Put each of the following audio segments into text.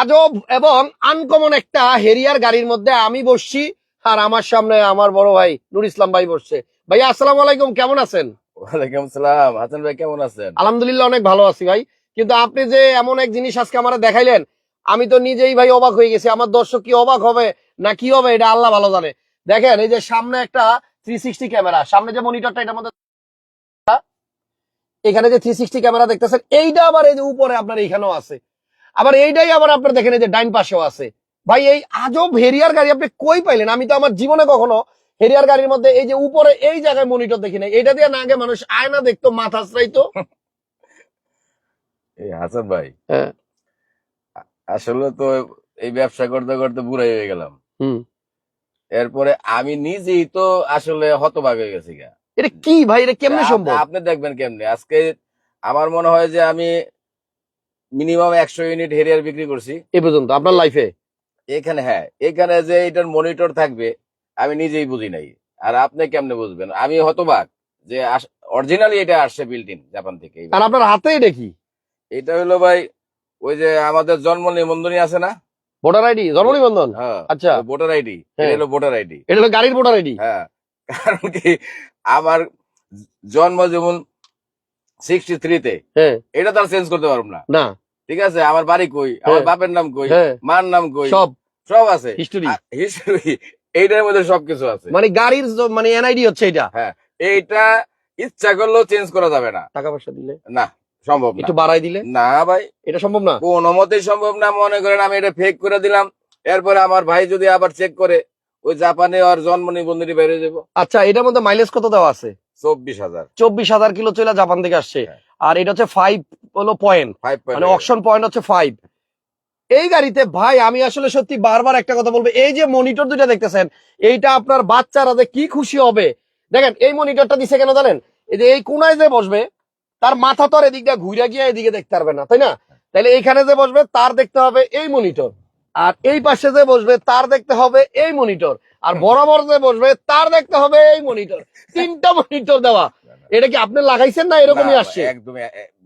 আজব এবং আনকমন একটা হেরিয়ার গাড়ির মধ্যে আমি বসছি আর আমার সামনে আমার বড় ভাই নুর ইসলাম ভাই বসছে। ভাইয়া আসসালাম আলাইকুম কেমন আছেন? ওয়ালাইকুম সালাম হাসান ভাই কেমন আছেন? আলহামদুলিল্লাহ অনেক ভালো আছি ভাই। কিন্তু আপনি যে এমন এক জিনিস আজকে আমার দেখাইলেন আমি তো নিজেই ভাই অবাক হয়ে গেছি। আমার দর্শক কি অবাক হবে না কি হবে এটা আল্লাহ ভালো জানে। দেখেন এই যে সামনে একটা থ্রি সিক্সটি ক্যামেরা সামনে যে মনিটরটা এটার মধ্যে এখানে যে থ্রি সিক্সটি ক্যামেরা দেখতেছেন এইটা আবার এই যে উপরে আপনার এইখানেও আছে। আবার এইটাই আবার আপনার দেখেন এই যে ডাইন পাশেও আছে। ভাই এই আজব হেরিয়ার গাড়ি আপনি কই পাইলেন? আমি তো আমার জীবনে কখনো হেরিয়ার গাড়ির মধ্যে এই যে উপরে এই জায়গায় মনিটর দেখি নাই। এটা দিয়ে না আগে মানুষ আয়না দেখতো মাথা চাইতো এই হাসান ভাই হ্যাঁ। আসলে তো এই ব্যবসা করতে করতে বুড়াই হয়ে গেলাম। হুম। এরপরে আমি নিজেই তো আসলে হতবাক হয়ে গেছি গা। এটা কি ভাই? এটা কেমনে সম্ভব? আপনি দেখবেন কেমনে? আজকে আমার মনে হয় যে আমি মিনিমাম একশো ইউনিট হেরিয়ার বিক্রি করছি। এ পর্যন্ত আপনার লাইফে এখানে হ্যাঁ এখানে যে এটার মনিটর থাকবে আমি নিজেই বুঝি নাই। আর আপনি কেমনে বুঝবেন? আমি হতবাক যে অরিজিনালি এটা আসছে ইন জাপান থেকে। আর আপনার হাতে এটা কি? এটা হলো ভাই ওই যে আমাদের জন্ম নিবন্ধনী আছে না? ভোটার আইডি জন্ম নিবন্ধন? হ্যাঁ আচ্ছা। ভোটার আইডি হ্যাঁ। এটা হলো ভোটার আইডি। এটা হলো গাড়ির ভোটার আইডি? হ্যাঁ কারণ কি আমার জন্ম যেমন সিক্সটি থ্রিতে হ্যাঁ। এটা তো আর চেঞ্জ করতে পারব না। না। ঠিক আছে? আমার বাড়ি কই? আমার হ্যাঁ। বাপের নাম কই? হ্যাঁ। মার নাম কই? সব। সব আছে। হিস্টোরি হিস্ট্রি এইটার মধ্যে সবকিছু আছে। মানে গাড়ির মানে এনআইডি হচ্ছে এটা এইটা ইচ্ছা করলেও চেঞ্জ করা যাবে না। টাকা পয়সা দিলে? না সম্ভব না। একটু বাড়াই দিলে? না ভাই। এটা সম্ভব না? কোনো মতেই সম্ভব না। মনে করেন আমি এটা ফেক করে দিলাম। এরপরে আমার ভাই যদি আবার চেক করে ওই জাপানে আর জন্ম নিবন্ধনী বেরিয়ে যাব। আচ্ছা এটার মধ্যে মাইলেজ কত দেওয়া আছে? চব্বিশ হাজার। চব্বিশ হাজার কিলো চলে জাপান থেকে আসছে। হ্যাঁ। আর এটা হচ্ছে ফাইভ হলো পয়েন্ট মানে অকশন পয়েন্ট হচ্ছে ফাইভ এই গাড়িতে ভাই আমি আসলে সত্যি বারবার একটা কথা বলব এই যে মনিটর দুইটা দেখতেছেন এইটা আপনার বাচ্চারা যে কি খুশি হবে। দেখেন এই মনিটরটা দিছে কেন জানেন? এই যে এই কোনায় যে বসবে তার মাথা তো আর এদিক দিয়ে ঘুরে গিয়ে এদিকে দেখতে পারবে না তাই না? তাহলে এইখানে যে বসবে তার দেখতে হবে এই মনিটর আর এই পাশে যে বসবে তার দেখতে হবে এই মনিটর আর বরাবর যে বসবে তার দেখতে হবে এই মনিটর তিনটা মনিটর দেওয়া। এটা কি আপনি লাগাইছেন না এরকমই আসছে? একদম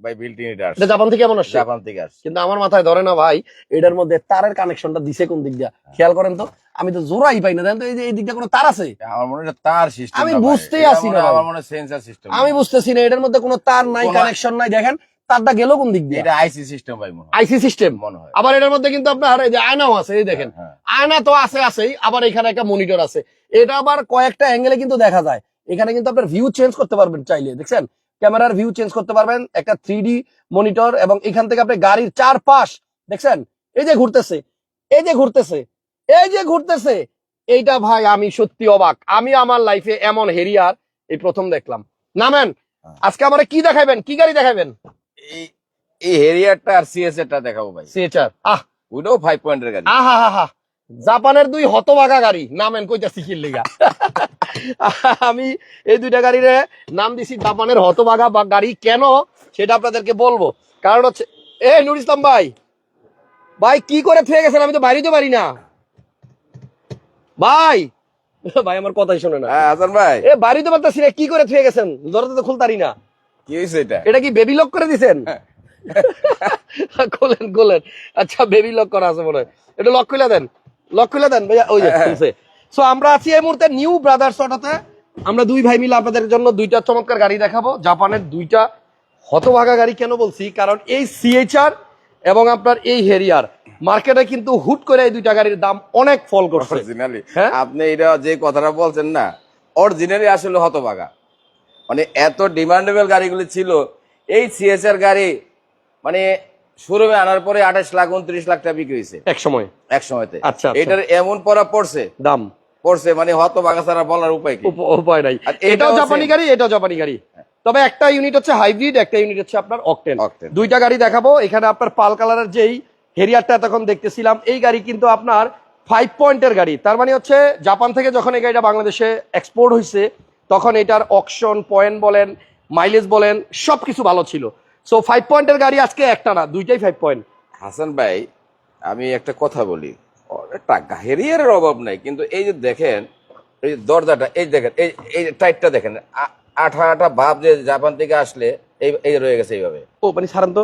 ভাই এটা এটা আসছে। জাপান থেকে এমন আসছে? জাপান থেকে আসছে। কিন্তু আমার মাথায় ধরে না ভাই এটার মধ্যে তারের কানেকশনটা দিছে কোন দিক দিয়া? খেয়াল করেন তো আমি তো জোড়াই পাই না। জানেন তো এই যে এই দিকটা কোনো তার আছে? আমার মনে হয় তার সিস্টেম আমি বুঝতেই আছি না আমার মনে হয় সেন্সার সিস্টেম আমি বুঝতেছি না এটার মধ্যে কোনো তার নাই কানেকশন নাই। দেখেন তারটা গেল কোন দিক দিয়ে? এটা আইসি সিস্টেম ভাই মনে আইসি সিস্টেম মনে হয়। আবার এটার মধ্যে কিন্তু আপনার এই যে আয়নাও আছে এই দেখেন। হ্যাঁ, আয়না তো আছে আছেই আবার এখানে একটা মনিটর আছে। এটা আবার কয়েকটা অ্যাঙ্গেলে কিন্তু দেখা যায়। এখানে কিন্তু আপনার ভিউ চেঞ্জ করতে পারবেন চাইলে দেখছেন? ক্যামেরার ভিউ চেঞ্জ করতে পারবেন একটা থ্রি মনিটর এবং এখান থেকে আপনি গাড়ির চার পাশ দেখছেন? এই যে ঘুরতেছে এই যে ঘুরতেছে এই যে ঘুরতেছে। এইটা ভাই আমি সত্যি অবাক। আমি আমার লাইফে এমন হেরিয়ার এই প্রথম দেখলাম। নামেন আজকে আমার কি দেখাবেন কি গাড়ি দেখাবেন এই হেরিয়ারটা আর সিএস টা দেখাবো ভাই। সিএচআর আহ। ওইটাও ফাইভ পয়েন্টের গাড়ি। আহা হা হা। জাপানের দুই হতবাগা গাড়ি নামেন কইতা শিখির লিগা। আমি এই দুইটা গাড়ির নাম দিছি জাপানের হতবাগা বা গাড়ি কেন সেটা আপনাদেরকে বলব। কারণ হচ্ছে এ নুর ইসলাম ভাই। ভাই কি করে থেকে গেছেন? আমি তো বাড়িতে পারি না। ভাই ভাই আমার কথাই শোনে না। হ্যাঁ হাসান ভাই। এ বাড়িতে পারতেছি না কি করে থেকে গেছেন? দরজা তো খুলতারি না। কি এটা? এটা কি বেবি লক করে দিছেন? খোলেন খোলেন। আচ্ছা বেবি লক করা আছে মনে হয়। এটা লক খুলে দেন। লক খুলে দেন ভাইয়া। ওই যে খুলছে। সো আমরা আছি এই মুহূর্তে নিউ ব্রাদার্স অটোতে আমরা দুই ভাই মিলে আপনাদের জন্য দুইটা চমৎকার গাড়ি দেখাবো। জাপানের দুইটা হতভাগা গাড়ি কেন বলছি? কারণ এই সিএইচআর এবং আপনার এই হেরিয়ার মার্কেটে কিন্তু হুট করে এই দুইটা গাড়ির দাম অনেক ফল করছে। হ্যাঁ? আপনি এটা যে কথাটা বলছেন না অরিজিনালি আসলে হতবাগা মানে এত ডিমান্ডেবল গাড়িগুলি ছিল। এই সিএসআর গাড়ি মানে শোরুমে আনার পরে আঠাশ লাখ উনত্রিশ লাখ টাকা বিক্রি হয়েছে। এক সময়? এক সময়তে। আচ্ছা, আচ্ছা। এটার এমন পড়া পড়ছে। দাম? পড়ছে মানে হতবাগা ছাড়া বলার উপায় কি? উপায় নাই। এটাও জাপানি গাড়ি এটাও জাপানি গাড়ি। তবে একটা ইউনিট হচ্ছে হাইব্রিড একটা ইউনিট হচ্ছে আপনার অকটেন। দুইটা গাড়ি দেখাবো। এখানে আপনার পাল কালারের যেই হেরিয়ারটা তখন দেখতেছিলাম এই গাড়ি কিন্তু আপনার ফাইভ পয়েন্টের গাড়ি। তার মানে হচ্ছে জাপান থেকে যখন এই গাড়িটা বাংলাদেশে এক্সপোর্ট হয়েছে তখন এটার অকশন পয়েন্ট বলেন মাইলেজ বলেন সবকিছু ভালো ছিল। সো ফাইভ পয়েন্টের গাড়ি আজকে একটা না দুইটাই ফাইভ পয়েন্ট হাসান ভাই আমি একটা কথা বলি। টাকা হেরিয়ারের অভাব নাই কিন্তু এই যে দেখেন এই দরজাটা এই দেখেন এই এই টাইটটা দেখেন আঠা আঠা ভাব যে জাপান থেকে আসলে এই এই রয়ে গেছে এইভাবে। ও মানে ছাড়েন তো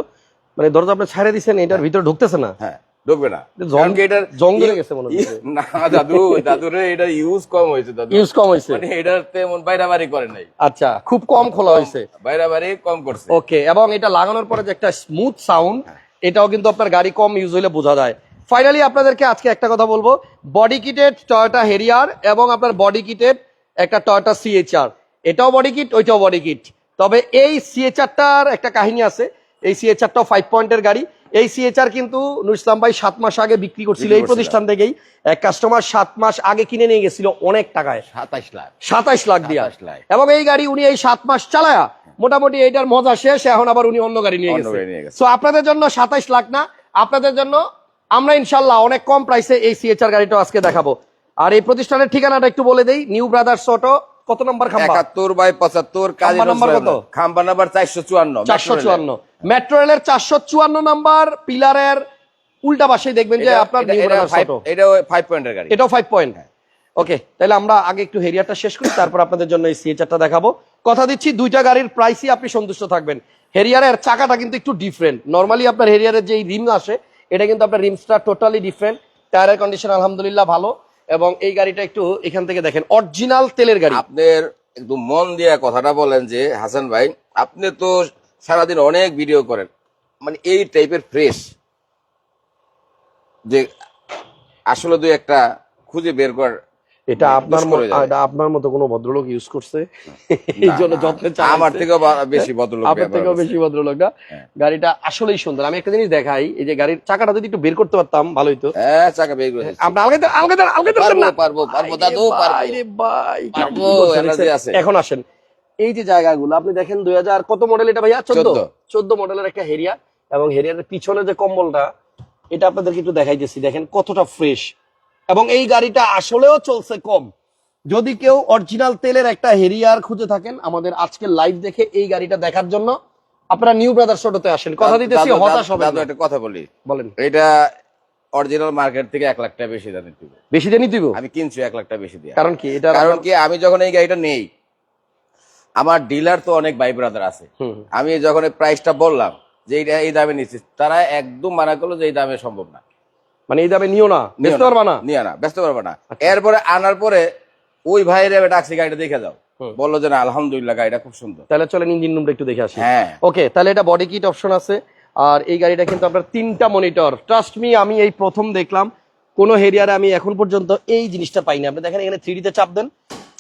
মানে দরজা আপনি ছাড়ে দিচ্ছেন এটার ভিতরে ঢুকতেছে না? হ্যাঁ। ঢুকবে না। জং- কারণ কি এটার জং গেছে মনে হচ্ছে। না দাদু দাদুরে এটা ইউজ কম হয়েছে দাদু। ইউজ কম হয়েছে। মানে এটার তেমন বাইরাবাড়ি করে নাই। আচ্ছা খুব কম খোলা হয়েছে। বাইরাবাড়ি কম করছে। ওকে এবং এটা লাগানোর পরে যে একটা স্মুথ সাউন্ড এটাও কিন্তু আপনার গাড়ি কম ইউজ হলে বোঝা যায়। ফাইনালি আপনাদেরকে আজকে একটা কথা বলব। বডি কিটেড টয়োটা হেরিয়ার এবং আপনার বডি কিটেড একটা টয়োটা সিএচআর এটাও বডি কিট ওইটাও বডি কিট তবে এই সিএচআরটার একটা কাহিনী আছে। এই সিএচআরটাও ফাইভ পয়েন্টের গাড়ি। এই সিএচআর কিন্তু নুর ইসলাম ভাই সাত মাস আগে বিক্রি করছিল এই প্রতিষ্ঠান থেকেই। এক কাস্টমার সাত মাস আগে কিনে নিয়ে গেছিল অনেক টাকায়। সাতাশ লাখ। সাতাইশ লাখ দিয়া। 27 লাখ। এবং এই গাড়ি উনি এই সাত মাস চালায়া মোটামুটি এইটার মজা শেষ এখন আবার উনি অন্য গাড়ি নিয়ে গেছে। সো আপনাদের জন্য সাতাইশ লাখ না আপনাদের জন্য আমরা ইনশাল্লাহ অনেক কম প্রাইসে এই সিএচআর গাড়িটা আজকে দেখাবো। আর এই প্রতিষ্ঠানের ঠিকানাটা একটু বলে দেই নিউ ব্রাদার্স অটো কত নম্বর খাম্বা? একাত্তর বাই পঁচাত্তর কাজী খাম্বা নাম্বার কত? খাম্বা নাম্বার চারশো চুয়ান্ন চারশো চুয়ান্ন। মেট্রো রেলের চারশো চুয়ান্ন নাম্বার পিলারের উল্টা পাশে দেখবেন যে আপনার এটা ফাইভ পয়েন্টের গাড়ি। এটাও ফাইভ পয়েন্ট ওকে তাহলে আমরা আগে একটু হেরিয়ারটা শেষ করি তারপর আপনাদের জন্য এই সিএচআরটা দেখাবো। কথা দিচ্ছি দুইটা গাড়ির প্রাইসই আপনি সন্তুষ্ট থাকবেন। হেরিয়ারের চাকাটা কিন্তু একটু ডিফারেন্ট নর্মালি আপনার হেরিয়ারের যে রিম আসে এটা কিন্তু আপনার রিমসটা টোটালি ডিফারেন্ট টায়ারের কন্ডিশন আলহামদুলিল্লাহ ভালো। এবং এই গাড়িটা একটু এখান থেকে দেখেন, অরিজিনাল তেলের গাড়ি। আপনার একটু মন দিয়ে কথাটা বলেন যে, হাসান ভাই, আপনি তো সারাদিন অনেক ভিডিও করেন মানে এই টাইপের ফ্রেশ যে আসলে দুই একটা খুঁজে বের কর এটা আপনার। এটা আপনার মতো কোনো ভদ্রলোক ইউজ করছে। এই জন্য যত্নে আমার থেকেও বেশি ভদ্রলোক আপনার থেকেও বেশি ভদ্রলোক না? হ্যাঁ। গাড়িটা আসলেই সুন্দর। আমি একটা জিনিস দেখাই এই যে গাড়ির চাকাটা যদি একটু বের করতে পারতাম ভালো হতো হ্যাঁ চাকা বের করে দিচ্ছি। আপনি আলগে দেন আলগে দেন আলগে দেন পারব, না? পারব, পারব, দাদু, পারব। রে ভাই। পারব, energy আছে। এখন আসেন। এই যে জায়গাগুলো আপনি দেখেন দুই হাজার কত মডেল এটা ভাইয়া? চোদ্দ। 14 চোদ্দ মডেলের একটা হেরিয়া। এবং হেরিয়ারের পিছনে যে কম্বলটা এটা আপনাদেরকে একটু দেখাইতেছি। দেখেন কতটা ফ্রেশ এবং এই গাড়িটা আসলেও চলছে কম। যদি কেউ অরিজিনাল তেলের একটা হেরিয়ার খুঁজে থাকেন আমাদের আজকে লাইভ দেখে এই গাড়িটা দেখার জন্য আপনারা নিউ ব্রাদার্স অটোতে আসেন। কথা দিতেছি হতাশ হবেন দাদু। একটা কথা বলি। বলেন। এটা অরিজিনাল মার্কেট থেকে এক লাখ টাকা বেশি দামে দিব। বেশি দিনই দিব আমি কিনছি এক লাখ টাকা বেশি দিয়ে। কারণ কি? এটা কারণ কি? আমি যখন এই গাড়িটা নেই আমার ডিলার তো অনেক ভাই ব্রাদার আছে। আমি যখন এই প্রাইসটা বললাম যে এই দামে নিচ্ছি তারা একদম মানা করল যে এই দামে সম্ভব না। মানে এই দামে নিও না নিও বেচতে পারবা না। আচ্ছা। নিয়ে না ব্যস্ত পারবে না। এরপরে আনার পরে ওই ভাইয়ের ডাকছি গাড়িটা দেখে যাও। বলল যে না আলহামদুলিল্লাহ গাড়িটা খুব সুন্দর। তাহলে চলেন ইঞ্জিন রুমটা একটু দেখে আসি। হ্যাঁ। ওকে তাহলে এটা বডি কিট অপশন আছে। আর এই গাড়িটা কিন্তু আপনার তিনটা মনিটর ট্রাস্ট মি আমি এই প্রথম দেখলাম। কোন হেরিয়ারে আমি এখন পর্যন্ত এই জিনিসটা পাইনি। আপনি দেখেন এখানে থ্রি তে চাপ দেন।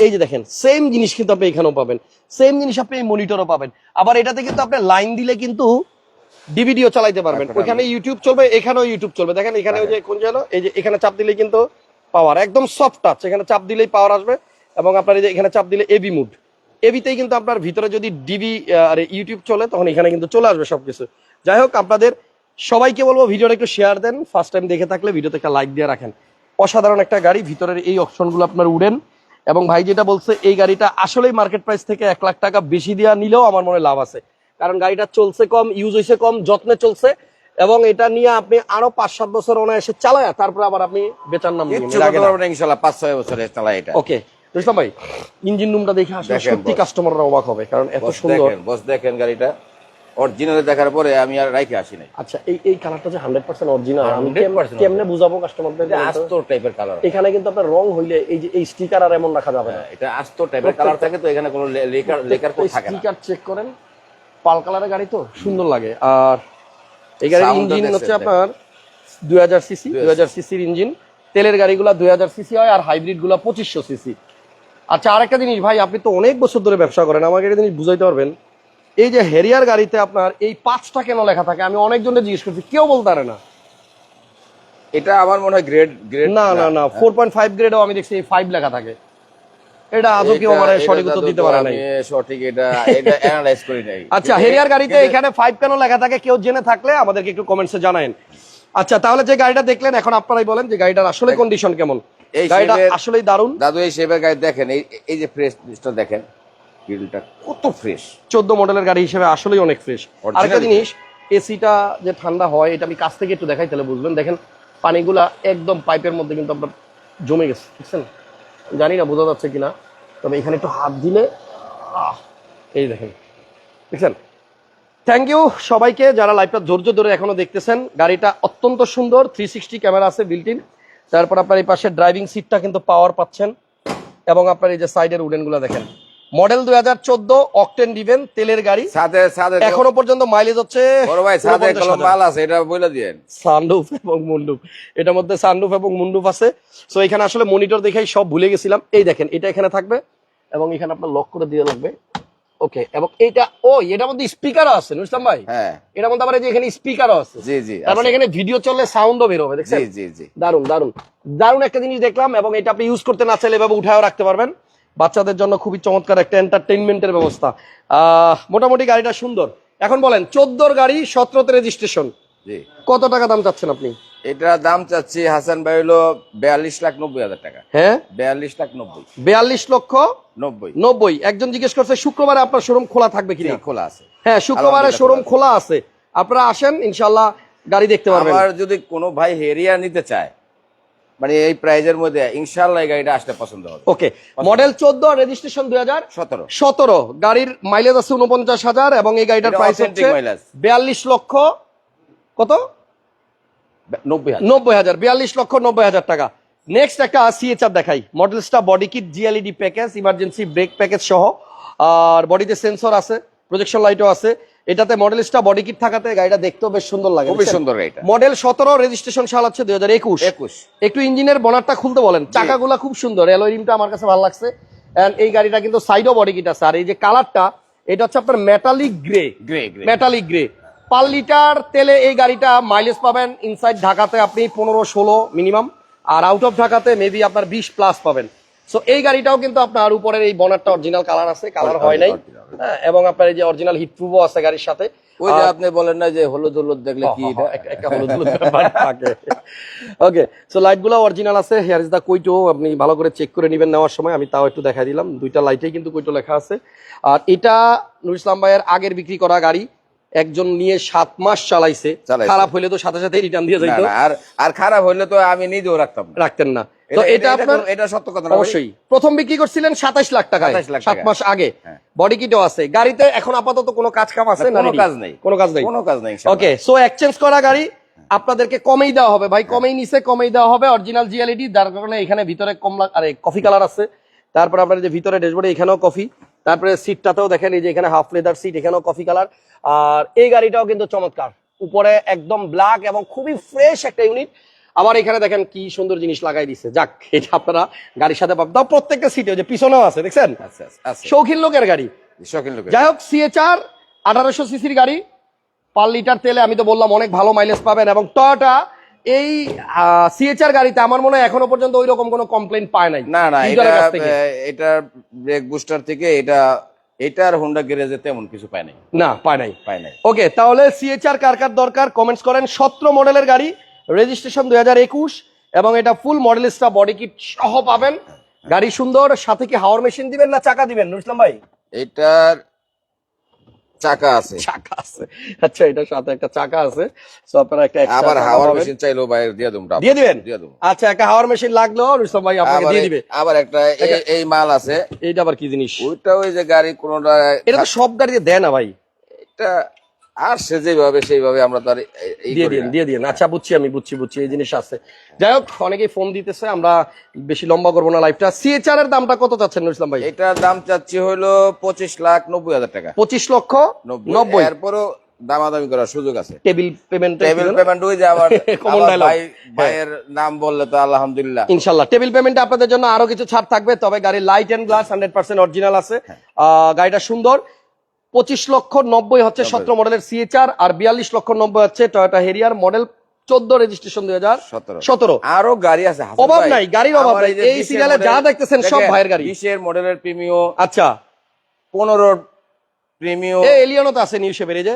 এই যে দেখেন সেম জিনিস কিন্তু আপনি এখানেও পাবেন। সেম জিনিস আপনি এই মনিটরও পাবেন। আবার এটাতে কিন্তু আপনি লাইন দিলে কিন্তু ডিভিডিও চালাইতে পারবেন। ওখানে ইউটিউব চলবে এখানেও ইউটিউব চলবে। দেখেন এখানে ওই যে কোন যেন এই যে এখানে চাপ দিলে কিন্তু পাওয়ার একদম সফট টাচ এখানে চাপ দিলেই পাওয়ার আসবে। এবং আপনার এই যে এখানে চাপ দিলে এবি মুড এবিতেই কিন্তু আপনার ভিতরে যদি ডিবি আর ইউটিউব চলে তখন এখানে কিন্তু চলে আসবে সবকিছু। যাই হোক আপনাদের সবাইকে বলব ভিডিওটা একটু শেয়ার দেন। ফার্স্ট টাইম দেখে থাকলে ভিডিওতে একটা লাইক দিয়ে রাখেন। অসাধারণ একটা গাড়ি ভিতরের এই অপশনগুলো আপনার উড়েন। এবং ভাই যেটা বলছে এই গাড়িটা আসলেই মার্কেট প্রাইস থেকে এক লাখ টাকা বেশি দেওয়া নিলেও আমার মনে লাভ আছে। কারণ গাড়িটা চলছে কম ইউজ হয়েছে কম যত্নে চলছে এবং এটা নিয়ে আপনি আরও পাঁচ সাত বছর অনায়াসে চালায় তারপরে আবার আপনি বেচার নাম ইনশাল্লাহ পাঁচ ছয় বছরে চালাই এটা। ওকে বুঝলাম ভাই ইঞ্জিন রুমটা দেখে আসলে সত্যি। কাস্টমাররা অবাক হবে কারণ এত সুন্দর। বস দেখেন গাড়িটা। অরিজিনালে দেখার পরে আমি আর রাইখে আসি নাই। আচ্ছা এই এই কালারটা যে হান্ড্রেড পার্সেন্ট অরিজিনাল আমি কেমনে- বুঝাবো কাস্টমারদের আস্তর টাইপের কালার এখানে কিন্তু আপনার রং হইলে এই যে এই স্টিকার আর এমন রাখা যাবে না। এটা আস্তর টাইপের কালার থাকে তো এখানে কোনো লেকার লেকার কোড থাকে না। স্টিকার চেক করেন। পাল কালারের গাড়ি তো? সুন্দর লাগে। আর এই গাড়ির ইঞ্জিন হচ্ছে আপনার দুই হাজার সিসি দুই হাজার সিসির ইঞ্জিন তেলের গাড়িগুলা দুই হাজার সিসি হয় আর হাইব্রিডগুলা পঁচিশশো সিসি আচ্ছা আরেকটা জিনিস ভাই আপনি তো অনেক বছর ধরে ব্যবসা করেন আমাকে একটা জিনিস বুঝাইতে পারবেন। এই যে হেরিয়ার গাড়িতে আপনার এই পাঁচটা কেন লেখা থাকে? আমি অনেকজনের জিজ্ঞেস করছি কেউ বলতে পারে না। এটা আমার মনে হয় গ্রেড গ্রেড না না না। ফোর পয়েন্ট ফাইভ গ্রেডও আমি দেখছি ফাইভ লেখা থাকে। এটা আজও কেউ আমার সঠিক উত্তর দিতে পারে নাই। সঠিক এটা এটা অ্যানালাইজ করি নাই। আচ্ছা হেরিয়ার গাড়িতে এখানে কেন লেখা থাকে কেউ জেনে থাকলে আমাদেরকে একটু কমেন্টসে জানায়েন। আচ্ছা তাহলে যে গাড়িটা দেখলেন এখন আপনারাই বলেন যে গাড়িটার আসলে কন্ডিশন কেমন? এই গাড়িটা আসলেই দারুণ। দাদু এই শেপের গাড়ি দেখেন এই এই যে ফ্রেশটা দেখেন গ্রিলটা কত ফ্রেশ চোদ্দ মডেলের গাড়ি হিসেবে আসলেই অনেক ফ্রেশ Original আরেকটা গাড়ি। জিনিস এসিটা যে ঠান্ডা হয় এটা আমি কাছ থেকে একটু দেখাই তাহলে বুঝবেন। দেখেন পানিগুলা একদম পাইপের মধ্যে কিন্তু আপনার জমে গেছে বুঝছেন? জানি না বোঝা যাচ্ছে কিনা। তবে এখানে একটু হাত দিলে এই দেখেন। দেখছেন? থ্যাংক ইউ সবাইকে যারা লাইভটা ধৈর্য ধরে এখনও দেখতেছেন। গাড়িটা অত্যন্ত সুন্দর থ্রি সিক্সটি ক্যামেরা আছে বিল্টিন তারপর আপনার এই পাশে ড্রাইভিং সিটটা কিন্তু পাওয়ার পাচ্ছেন। এবং আপনার এই যে সাইডের উডেনগুলো দেখেন। মডেল দুই হাজার চোদ্দ অকটেন দিবেন তেলের গাড়ি। সাথে সাথে এখনও পর্যন্ত মাইলেজ হচ্ছে বড় ভাই সাথে মাল আছে এটা বলে দিয়েন সানরুফ এবং মুন্ডুপ এটার মধ্যে সানরুফ এবং মুন্ডুপ আছে। সো এখানে আসলে মনিটর দেখেই সব ভুলে গেছিলাম। এই দেখেন এটা এখানে থাকবে এবং এখানে আপনার লক করে দিয়ে লাগবে। ওকে এবং এইটা ও এটার মধ্যে স্পিকারও আছে নুসলাম ভাই? হ্যাঁ। এটার মধ্যে আবার যে এখানে স্পিকারও আছে। জি জি তার মানে এখানে ভিডিও চললে সাউন্ডও বের হবে জি জি জি। দারুণ দারুণ দারুণ একটা জিনিস দেখলাম এবং এটা আপনি ইউজ করতে না চাইলে এভাবে উঠায়ও রাখতে পারবেন। বাচ্চাদের জন্য খুবই চমৎকার একটা এন্টারটেইনমেন্টের ব্যবস্থা। মোটামুটি গাড়িটা সুন্দর। এখন বলেন চোদ্দোর গাড়ি সতেরোতে রেজিস্ট্রেশন কত টাকা দাম চাচ্ছেন আপনি? এটার দাম চাচ্ছি হাসান ভাই হলো বিয়াল্লিশ লাখ নব্বই হাজার টাকা। হ্যাঁ? বিয়াল্লিশ লাখ নব্বই। বিয়াল্লিশ লক্ষ? নব্বই। নব্বই। একজন জিজ্ঞেস করছে শুক্রবারে আপনার শোরুম খোলা থাকবে কি খোলা আছে। হ্যাঁ শুক্রবারে শোরুম খোলা খোলা আছে। আপনারা আসেন ইনশাল্লাহ গাড়ি দেখতে পারবেন। আর যদি কোনো ভাই হেরিয়া নিতে চায় মানে এই প্রাইজের মধ্যে ইনশাল্লাহ এই গাড়িটা আসলে পছন্দ হবে। ওকে মডেল চোদ্দ রেজিস্ট্রেশন দুই হাজার? সতেরো। সতেরো। গাড়ির মাইলেজ আছে উনপঞ্চাশ হাজার এবং এই গাড়িটার প্রাইস হচ্ছে mileage। বিয়াল্লিশ লক্ষ কত? নব্বই হাজার। নব্বই হাজার। বিয়াল্লিশ লক্ষ নব্বই হাজার টাকা। নেক্সট একটা সিএচআর দেখাই। মডেলসটা body kit GLED package emergency brake package সহ। আর বডিতে সেন্সর আছে প্রজেকশন লাইটও আছে। এটাতে মডেলসটা বডি কিট থাকাতে গাড়িটা দেখতেও বেশ সুন্দর লাগে খুবই সুন্দর গাড়িটা মডেল সতেরো রেজিস্ট্রেশন সাল হচ্ছে দুই হাজার একুশ। একুশ। একটু ইঞ্জিনের বনারটা খুলতে বলেন চাকাগুলা খুব সুন্দর এলোই রিমটা আমার কাছে ভালো লাগছে। এন্ড এই গাড়িটা কিন্তু সাইডও বডি কিট আছে। আর এই যে কালারটা এটা হচ্ছে আপনার metallic grey grey grey metallic grey per litre তেলে এই গাড়িটা মাইলেজ পাবেন ইনসাইড ঢাকাতে আপনি পনেরো ষোলো মিনিমাম আর আউট অফ ঢাকাতে মেবি আপনার বিশ প্লাস পাবেন। সো এই গাড়িটাও কিন্তু আপনার উপরের এই বনারটা অরিজিনাল কালার আছে কালার হয় নাই। এবং আপনার এই যে অরিজিনাল হিট প্রুফও আছে গাড়ির সাথে। ওই যে আপনি বলেন না যে হলুদ হলুদ দেখলে কি একটা- হলুদ হলুদ ব্যাপার থাকে। ওকে সো লাইটগুলো অরিজিনাল আছে হিয়ার ইজ দা কুইটো আপনি ভালো করে চেক করে নেবেন নেওয়ার সময় আমি তাও একটু দেখাই দিলাম। দুইটা লাইটেই কিন্তু কুইটো লেখা আছে। আর এটা নুর ইসলাম ভাইয়ের আগের বিক্রি করা গাড়ি। একজন নিয়ে সাত মাস চালাইছে। খারাপ হইলে তো সাথে সাথে রিটার্ন দিয়ে যাইতো। আর আর খারাপ হইলে তো আমি নিজেও রাখতাম রাখতেন না। তো এটা আপনার এটা সত্য কথা না অবশ্যই। প্রথম বিক্রি করছিলেন সাতাশ লাখ টাকায়। 27 লাখ সাত। মাস আগে। হ্যাঁ। বডি কিটও আছে। গাড়িতে এখন আপাতত কোনো কাজ কাম আছে না, কাজ নেই। কোনো কাজ নেই। কোনো কাজ নেই ওকে সো এক্সচেঞ্জ করা গাড়ি আপনাদেরকে কমেই দেওয়া হবে ভাই। কমেই নিচে কমেই দেওয়া হবে। অরিজিনাল জিএলইডি যার কারণে এখানে ভিতরে কমলা আরে কফি কালার আছে। তারপর আপনার যে ভিতরে ড্যাশবোর্ডে এখানেও কফি তারপরে সিটটাতেও দেখেন এই যে এখানে হাফ লেদার সিট এখানেও কফি কালার আর এই গাড়িটাও কিন্তু চমৎকার। উপরে একদম ব্ল্যাক এবং খুবই ফ্রেশ একটা ইউনিট আবার এখানে দেখেন কি সুন্দর জিনিস লাগাই দিছে। যাক এটা আপনারা গাড়ির সাথে পাবেন তাও প্রত্যেকটা সিটে যে পিছনেও আছে দেখছেন? শৌখিন লোকের গাড়ি। শৌখিন লোকের। যাই হোক সিএচআর আঠারোশো সিসির গাড়ি। পার লিটার তেলে আমি তো বললাম অনেক ভালো মাইলেজ পাবেন এবং টয়টা এই সিএচআর গাড়িতে আমার মনে হয় এখনও পর্যন্ত ওই রকম কোনো কমপ্লেন পায় নাই। না না এটা কাছ ব্রেক বুস্টার থেকে এটা এটার হোন্ডা গ্যারেজে তেমন কিছু পায় নাই। না পায় নাই। পায় নাই। ওকে তাহলে সিএচআর কার কার দরকার? কমেন্টস করেন। সতেরো মডেলের গাড়ি রেজিস্ট্রেশন দুই হাজার একুশ এবং এটা ফুল মডেল স্টা বডি কিট সহ পাবেন। গাড়ি সুন্দর সাথে কি হাওয়ার মেশিন দিবেন না চাকা দিবেন? নুসলাম ভাই। এটার চাকা আছে। চাকা আছে। আচ্ছা এটার সাথে একটা চাকা আছে। সো আপনারা একটা আবার হাওয়ার মেশিন চাইলো বাইরে দিয়ে দেবো দিয়ে দিবেন? দিয়ে দেবো। আচ্ছা একটা হাওয়ার মেশিন লাগল রুস্তম ভাই আপনাকে দিয়ে দিবে। আবার একটা এই- এই মাল আছে। এইটা আবার কি জিনিস? ওইটা ওই যে গাড়ি কোনটা এটা তো সব গাড়িতে দেয় না ভাই। এটা আসছে যেভাবে সেইভাবে আমরা তো আর এই- এই দিয়ে দিন দিয়ে দিন আচ্ছা বুঝছি আমি বুঝছি বুঝছি এই জিনিস আছে। যাই হোক অনেকেই ফোন দিতেছে আমরা বেশি লম্বা করব না লাইফটা সিএচআর এর দামটা কত চাচ্ছেন নুসলাম ভাই? এটার দাম চাচ্ছি হলো পঁচিশ লাখ নব্বই হাজার টাকা। পঁচিশ লক্ষ নব্বই। এরপরও দামাদামি করার সুযোগ আছে। টেবিল পেমেন্ট টেবিল পেমেন্ট ওই যে আমার Common আমার ভাইয়ের নাম বললে তো আলহামদুলিল্লাহ। ইনশাল্লাহ টেবিল পেমেন্টে আপনাদের জন্য আরও কিছু ছাড় থাকবে তবে গাড়ির light and glass hundred percent original আছে। হ্যাঁ। গাড়িটা সুন্দর। পঁচিশ লক্ষ নব্বই হচ্ছে সতেরো মডেলের সিএচআর আর বিয়াল্লিশ লক্ষ নব্বই হচ্ছে টয়টা হেরিয়ার মডেল চোদ্দ রেজিস্ট্রেশন দুই হাজার সতেরো। সতেরো। আরও গাড়ি আছে অভাব নাই, গাড়ির অভাব নাই। এই সিরিয়ালে যা দেখতেছেন সব ভাইয়ের গাড়ি। বিশের মডেলের প্রিমিও আচ্ছা। পনেরো প্রিমিও এলিয়নও তো আছে নিউ শেপের এই যে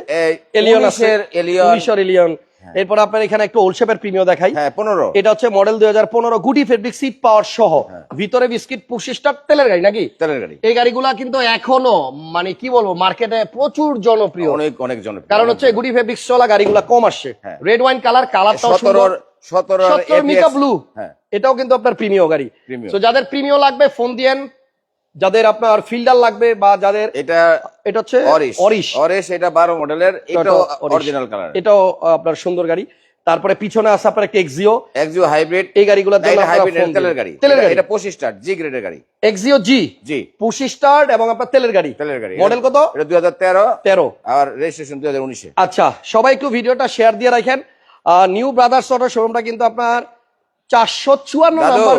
এলিয়ন আছে। এলিয়ন এলিয়ন এরপর আপনার এখানে একটু ওল্ড শেপের প্রিমিয় দেখাই। হ্যাঁ পনেরো। এটা হচ্ছে মডেল দুই হাজার পনেরো গুটি ফেব্রিক সিট পাওয়ার সহ। হ্যাঁ। ভিতরে বিস্কিট পুশিস্টার তেলের গাড়ি নাকি? তেলের গাড়ি। এই গাড়িগুলা কিন্তু এখনও মানে কি বলব মার্কেটে প্রচুর জনপ্রিয়। অনেক অনেক জনপ্রিয়। কারণ হচ্ছে গুডি ফেব্রিক্স চলা গাড়িগুলা কম আসছে। হ্যাঁ। রেড ওয়াইন কালার কালারটাও সতেরো সতেরো মিকা ব্লু হ্যাঁ। এটাও কিন্তু আপনার প্রিমিয় গাড়ি। তো যাদের প্রিমিয় লাগবে ফোন দিয়েন। যাদের আপনার ফিল্ডার লাগবে বা যাদের এটা এটা হচ্ছে অরিশ অরিশ অরিশ এটা বারো মডেলের এটাও এটা অরিজিনাল কালার এটাও আপনার সুন্দর গাড়ি। তারপরে পিছনে আছে আপনার একটা এক্সিও এক্সিও হাইব্রিড এই phone তেলের গাড়ি। তেলের এটা- গাড়ি। এটা পঁচিশ স্টার জি গ্রেডের গাড়ি। এক্সিও জি জি পুশি স্টার্ট এবং আপনার তেলের গাড়ি। তেলের গাড়ি। মডেল কত? এটা দুই হাজার তেরো। তেরো। আর রেজিস্ট্রেশন দুই হাজার উনিশে। আচ্ছা সবাই একটু ভিডিওটা শেয়ার দিয়ে রাখেন। নিউ ব্রাদার্স অটো শোরুমটা কিন্তু আপনার চারশো চুয়ান্ন দাদু, নাম্বার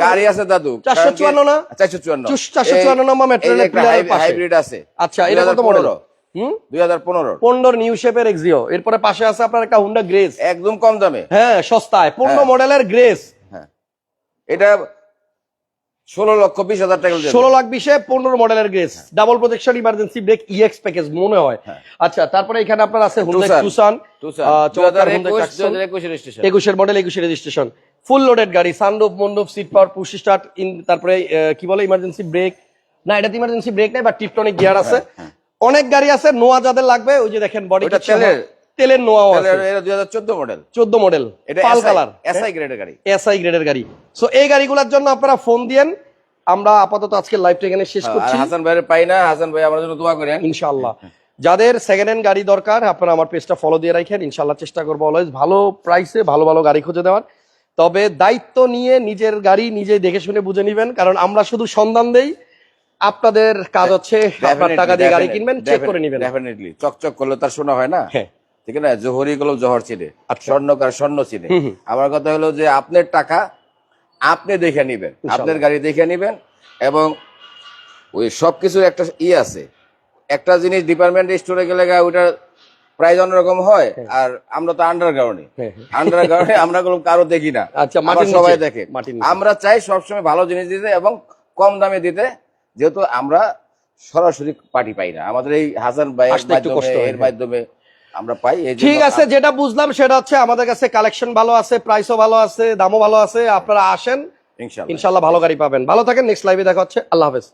গাড়ি আছে দাদু 454 না? চারশো চুয়ান্ন। চুশ- 454 নম্বর metro rail pillar এর পাশে। হাইব্রিড আছে। আচ্ছা এটা কত মডেল হুম? দুই হাজার পনেরো। পনেরো নিউ শেপের এক্সিও এরপরে পাশে আছে আপনার একটা হুন্ডা গ্রেস একদম কম দামে। হ্যাঁ সস্তায়। পনেরো হ্যাঁ। মডেলের গ্রেস হ্যাঁ। এটা ষোলো লক্ষ বিশ হাজার টাকা ষোলো লাখ বিশে পনেরো মডেলের Grace double protection emergency brake EX package মনে হয়। হ্যাঁ। আচ্ছা তারপরে এখানে আপনার আছে হুন্ডা একুশের মডেল একুশের রেজিস্ট্রেশন ফুল লোডেড গাড়ি সানরুফ মন্ডপ seat power push start in তারপরে কি বলে ইমার্জেন্সি ব্রেক না এটাতে ইমার্জেন্সি ব্রেক নাই বা টিপটনিক গিয়ার আছে। অনেক গাড়ি আছে নোয়া যাদের লাগবে ওই যে দেখেন বডি হ্যাঁ, তেলের। তেলের নোয়াও আছে। এটা দুই হাজার চোদ্দ মডেল চোদ্দ মডেল এটা পাল কালার এসআই গ্রেডের গাড়ি। এসআই গ্রেডের গাড়ি। সো এই গাড়িগুলোর জন্য আপনারা ফোন দিয়েন আমরা আপাতত আজকে লাইভটা এখানে শেষ করছি। হাসান ভাইয়ের পাই না হাসান ভাই আমার জন্য দোয়া করেন। ইনশাআল্লাহ। যাদের সেকেন্ড হ্যান্ড গাড়ি দরকার আপনারা আমার পেজটা ফলো দিয়ে রাখেন ইনশাআল্লাহ চেষ্টা করব অলওয়েজ ভালো প্রাইসে ভালো ভালো গাড়ি খুঁজে দেওয়ার। তবে দায়িত্ব নিয়ে নিজের গাড়ি নিজে দেখে শুনে বুঝে নিবেন কারণ আমরা শুধু সন্ধান দেই আপনাদের কাজ হচ্ছে আপনার টাকা দিয়ে গাড়ি কিনবেন চেক করে নেবেন। ডেফিনেটলি চকচক করলে তার শোনা হয় না। হ্যাঁ। ঠিক না জোহরি গুলো জহর চিনে আচ্ছা। স্বর্ণকার স্বর্ণ চিনে। আমার কথা হলো যে আপনার টাকা আপনি দেখে নিবেন আপনার গাড়ি দেখে নিবেন এবং ওই সবকিছুর একটা ই আছে। একটা জিনিস ডিপার্টমেন্ট স্টোরে গেলে ওইটার প্রাইস অন্যরকম হয় আর আমরা তো আন্ডারগ্রাউন্ডে হ্যাঁ, আন্ডারগ্রাউন্ডে আমরা কোনো কারও দেখি না। আচ্ছা, সবাই দেখে। আমরা চাই সবসময় ভালো জিনিস দিতে এবং কম দামে দিতে যেহেতু আমরা সরাসরি পার্টি পাই না। আমাদের এই হাসান কষ্ট মাধ্যমে এর হ্যাঁ। মাধ্যমে আমরা পাই। ঠিক আছে যেটা বুঝলাম সেটা হচ্ছে আমাদের কাছে কালেকশন ভালো আছে প্রাইসও ভালো আছে দামও ভালো আছে। আপনারা আসেন ইনশাল্লাহ। ভালো গাড়ি পাবেন। ভালো থাকেন নেক্সট লাইভে দেখা হচ্ছে। আল্লাহ হাফেজ।